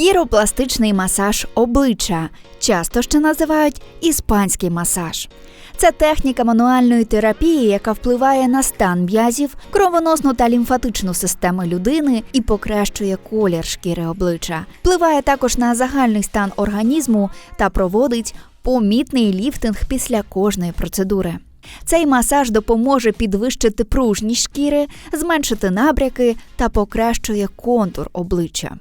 Хіропластичний масаж обличчя часто ще називають іспанський масаж. Це техніка мануальної терапії, яка впливає на стан м'язів, кровоносну та лімфатичну системи людини і покращує колір шкіри обличчя. Впливає також на загальний стан організму та проводить помітний ліфтинг після кожної процедури. Цей масаж допоможе підвищити пружність шкіри, зменшити набряки та покращує контур обличчя.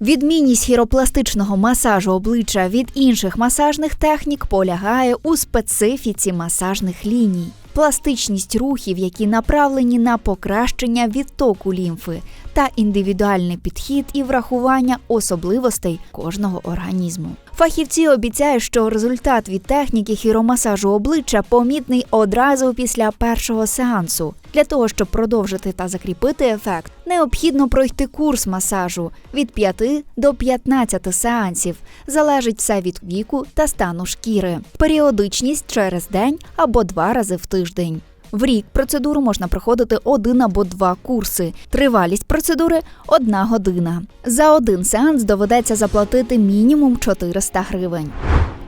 Відмінність хіропластичного масажу обличчя від інших масажних технік полягає у специфіці масажних ліній, пластичність рухів, які направлені на покращення відтоку лімфи, та індивідуальний підхід і врахування особливостей кожного організму. Фахівці обіцяють, що результат від техніки хіромасажу обличчя помітний одразу після першого сеансу. Для того, щоб продовжити та закріпити ефект, необхідно пройти курс масажу від 5 до 15 сеансів. Залежить все від віку та стану шкіри. Періодичність через день або два рази в тиждень. В рік процедуру можна проходити один або два курси. Тривалість процедури одна година. За один сеанс доведеться заплатити мінімум 400 гривень.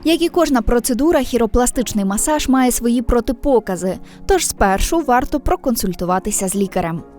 Як і кожна процедура, хіропластичний масаж має свої протипокази, тож спершу варто проконсультуватися з лікарем.